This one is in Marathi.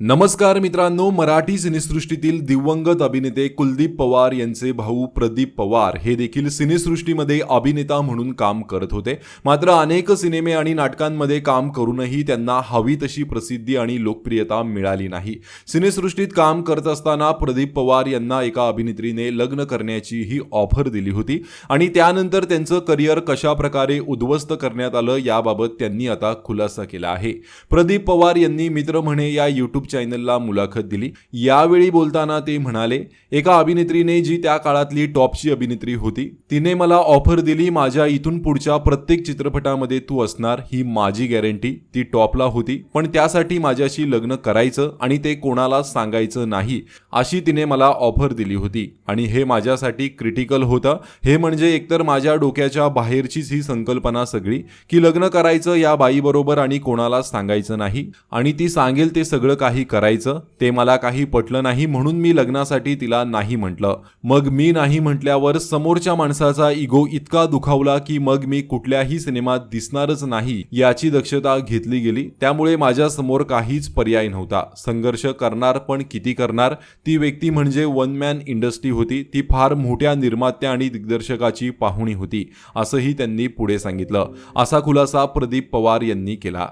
नमस्कार मित्रांनो मराठी सिनेसृष्टीतील दिवंगत अभिनेते कुलदीप पवार यांचे भाऊ प्रदीप पवार हे देखील सिनेसृष्टीमध्ये अभिनेता म्हणून काम करत होते. मात्र अनेक सिनेमे आणि नाटकांमध्ये काम करूनही त्यांना हवी तशी प्रसिद्धी आणि लोकप्रियता मिळाली नाही. सिनेसृष्टीत काम करत असताना प्रदीप पवार यांना एका अभिनेत्रीने लग्न करण्याची ही ऑफर दिली होती आणि त्यानंतर त्यांचं करिअर कशा प्रकारे उद्ध्वस्त करण्यात आलं याबाबत त्यांनी आता खुलासा केला आहे. प्रदीप पवार यांनी मित्र म्हणे या यूट्यूब चॅनलला मुलाखत दिली. यावेळी बोलताना ते म्हणाले एका अभिनेत्रीने जी त्या काळातली टॉपची अभिनेत्री होती तिने मला ऑफर दिली माझ्या इथून पुढच्या प्रत्येक चित्रपटामध्ये तू असणार ही माझी गॅरंटी ती टॉपला होती पण त्यासाठी माझ्याशी लग्न करायचं आणि ते कोणाला सांगायचं नाही अशी तिने मला ऑफर दिली होती. आणि हे माझ्यासाठी क्रिटिकल होतं. हे म्हणजे एकतर माझ्या डोक्याच्या बाहेरचीच ही संकल्पना सगळी की लग्न करायचं या बाईबरोबर आणि कोणाला सांगायचं नाही. आणि ती सांगेल ते सगळं काही करायचं ते मला काही पटलं नाही म्हणून मी लग्नासाठी तिला नाही म्हटलं. मग मी नाही म्हटल्यावर समोरच्या माणसाचा इगो इतका दुखावला की मग मी कुठल्याही सिनेमात दिसणारच नाही याची दक्षता घेतली गेली. त्यामुळे माझ्यासमोर काहीच पर्याय नव्हता. संघर्ष करणार पण किती करणार? ती व्यक्ती म्हणजे वन मॅन इंडस्ट्री होती. ती फार मोठ्या निर्मात्या आणि दिग्दर्शकाची पाहुणी होती असंही त्यांनी पुढे सांगितलं. असा खुलासा प्रदीप पवार यांनी केला.